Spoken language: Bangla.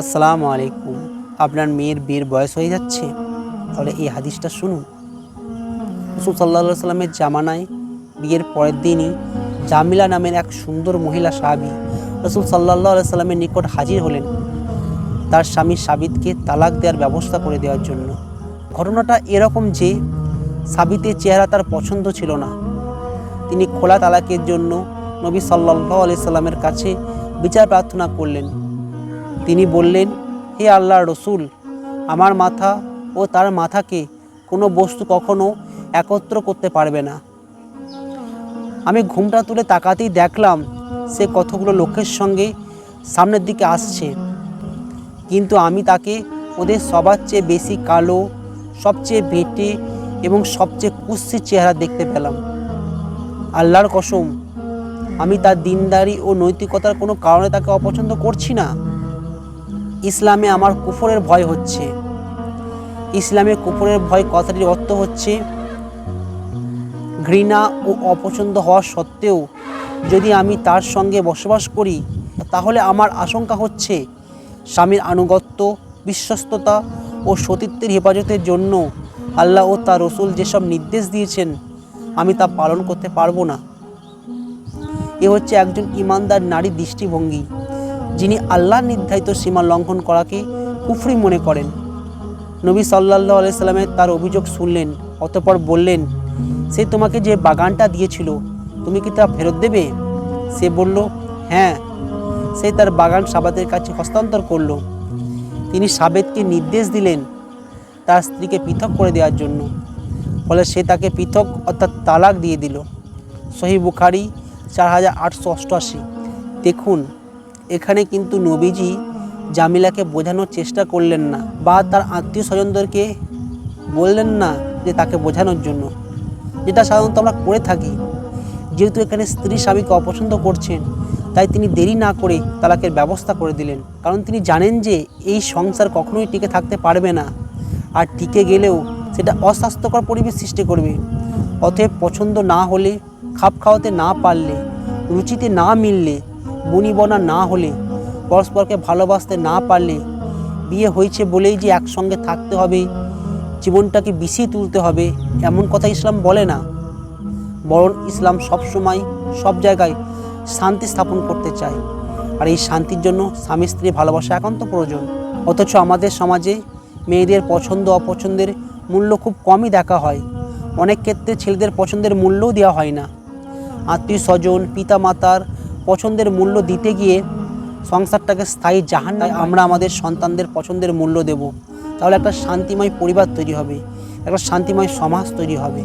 আসসালামু আলাইকুম। আপনার মেয়ের বিয়ের বয়স হয়ে যাচ্ছে। তাহলে এই হাদিসটা শুনুন। রসুল সাল্লা সাল্লামের জামানায় বিয়ের পরের দিনই জামিলা নামের এক সুন্দর মহিলা সাহাবি রসুল সাল্লাহ সাল্লামের নিকট হাজির হলেন। তার স্বামী সাবিতকে তালাক দেওয়ার ব্যবস্থা করে দেওয়ার জন্য। ঘটনাটা এরকম যে সাবিতের চেহারা তার পছন্দ ছিল না। তিনি খোলা তালাকের জন্য নবী সাল্লাহ আলি সাল্লামের কাছে বিচার প্রার্থনা করলেন। তিনি বললেন, হে আল্লাহ রসুল, আমার মাথা ও তার মাথাকে কোনো বস্তু কখনো একত্র করতে পারবে না। আমি ঘুমটা তুলে তাকাতেই দেখলাম সে কতগুলো লোকের সঙ্গে সামনের দিকে আসছে। কিন্তু আমি তাকে ওদের সবার চেয়ে বেশি কালো, সবচেয়ে বেটে এবং সবচেয়ে কুৎসিত চেহারা দেখতে পেলাম। আল্লাহর কসম, আমি তার দিনদারি ও নৈতিকতার কোনো কারণে তাকে অপছন্দ করছি না। ইসলামে আমার কুফরের ভয় হচ্ছে। ইসলামে কুফরের ভয় কথাটির অর্থ হচ্ছে, ঘৃণা ও অপছন্দ হওয়া সত্ত্বেও যদি আমি তার সঙ্গে বসবাস করি, তাহলে আমার আশঙ্কা হচ্ছে স্বামীর আনুগত্য, বিশ্বস্ততা ও সতীত্বের হেফাজতের জন্য আল্লাহ ও তার রসুল যেসব নির্দেশ দিয়েছেন, আমি তা পালন করতে পারব না। এ হচ্ছে একজন ইমানদার নারী দৃষ্টিভঙ্গি। যিনি আল্লাহ নির্ধারিত সীমা লঙ্ঘন করাকে কুফরি মনে করেন। নবী সাল্লাহ আলাইসাল্লামের তার অভিযোগ শুনলেন, অতপর বললেন, সে তোমাকে যে বাগানটা দিয়েছিল, তুমি কি তা ফেরত দেবে? সে বলল হ্যাঁ। সে তার বাগান সাবাদের কাছে হস্তান্তর করল। তিনি সাবেদকে নির্দেশ দিলেন তার স্ত্রীকে পৃথক করে দেওয়ার জন্য। ফলে সে তাকে পৃথক অর্থাৎ তালাক দিয়ে দিল। সহি বুখারি চার হাজার আটশো অষ্টআশি। দেখুন এখানে কিন্তু নবীজি জামিলাকে বোঝানোর চেষ্টা করলেন না বা তার আত্মীয় স্বজনদেরকে বললেন না যে তাকে বোঝানোর জন্য। যেটা সাধারণত আমরা করে থাকি। যেহেতু এখানে স্ত্রী স্বামীকে অপছন্দ করছেন, তাই তিনি দেরি না করে তালাকের ব্যবস্থা করে দিলেন। কারণ তিনি জানেন যে এই সংসার কখনোই টিকে থাকতে পারবে না। আর টিকে গেলেও সেটা অস্বাস্থ্যকর পরিবেশ সৃষ্টি করবে। অতএব পছন্দ না হলে, খাপ খাওয়াতে না পারলে, রুচিতে না মিললে বনিবনা না হলে, পরস্পরকে ভালোবাসতে না পারলে বিয়ে হয়েছে বলেই যে একসঙ্গে থাকতে হবে, জীবনটাকে বিষিয়ে তুলতে হবে, এমন কথা ইসলাম বলে না। বরং ইসলাম সবসময় সব জায়গায় শান্তি স্থাপন করতে চায়। আর এই শান্তির জন্য স্বামী স্ত্রী ভালোবাসা একান্ত প্রয়োজন। অথচ আমাদের সমাজে মেয়েদের পছন্দ, অপছন্দের মূল্য খুব কমই দেখা হয়। অনেক ক্ষেত্রে ছেলেদের পছন্দের মূল্যও দেওয়া হয় না। আত্মীয় স্বজন পিতা মাতার পছন্দের মূল্য দিতে গিয়ে সংসারটাকে স্থায়ী জাহান্নায় আমরা আমাদের সন্তানদের পছন্দের মূল্য দেব। তাহলে একটা শান্তিময় পরিবার তৈরি হবে, একটা শান্তিময় সমাজ তৈরি হবে।